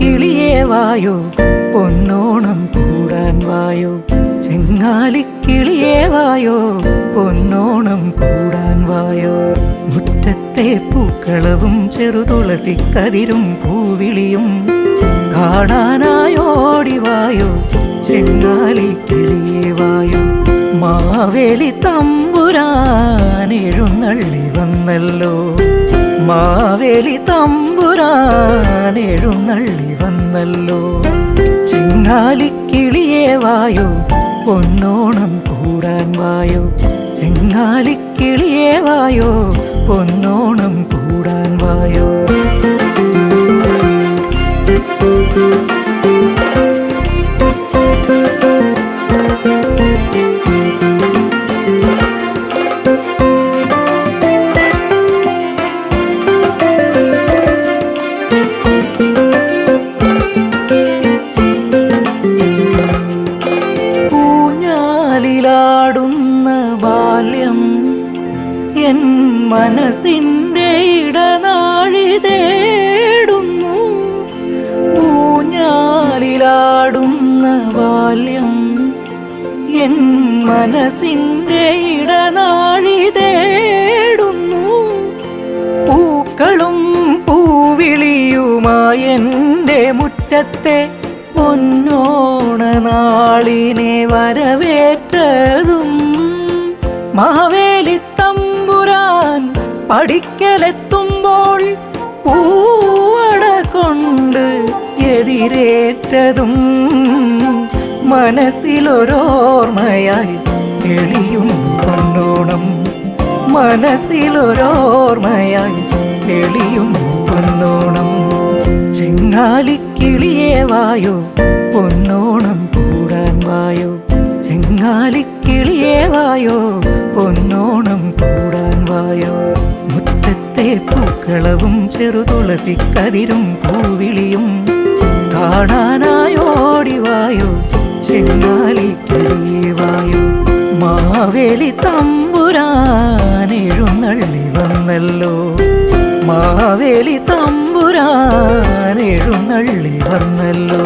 വായോ? പൊന്നോണം കൂടാൻ വായോ? ചെങ്ങാലിക്കിളിയേ വായോ? പൊന്നോണം കൂടാൻ വായോ? മുറ്റത്തെ പൂക്കളവും ചെറുതുളസി കതിരും പൂവിളിയും കാണാനായോടി വായോ? ചെങ്ങാലി കിളിയേ വായോ? മാവേലി തമ്പുരാൻ എഴുന്നള്ളി വന്നല്ലോ. മാവേലി തമ്പുരാൻ എഴുന്നള്ളി വന്നല്ലോ. ചെങ്ങാലിക്കിളിയേ വായോ പൊന്നോണം കൂടാൻ വായോ. ചെങ്ങാലിക്കിളിയേ വായോ പൊന്നോണം കൂടാൻ വായോ. മനസ്സിന്റെ ഇടനാഴി തേടുന്നു. ബാല്യം എൻ മനസ്സിന്റെ ഇടനാഴി തേടുന്നു. പൂക്കളും പൂവിളിയുമായ എന്റെ മുറ്റത്തെ പൊന്നോണ നാളിനെ വരവേറ്റതും. തമ്പുരാൻ പഠിക്കലെത്തുമ്പോൾ പൂവട കൊണ്ട് എതിരേറ്റതും മനസ്സിലൊരോർമ്മയായി എളിയുന്നു പൊന്നോണം മനസ്സിലൊരോർമ്മയായി എളിയുന്നു പൊന്നോണം ചെങ്ങാലിക്കിളിയെ വായോ പൊന്നോണം കൂടാൻ വായോ. ചെങ്ങാലിക്കിളിയേ വായോ മുറ്റത്തെ പൂക്കളവും ചെറുതുളസി കതിരും പൂവിളിയും കാണാനായോടി വായോ ചെങ്ങാലിക്കിളിയേ വായോ? മാവേലി തമ്പുരാൻ എഴുന്നള്ളി വന്നല്ലോ. മാവേലി തമ്പുരാൻ എഴുന്നള്ളി വന്നല്ലോ.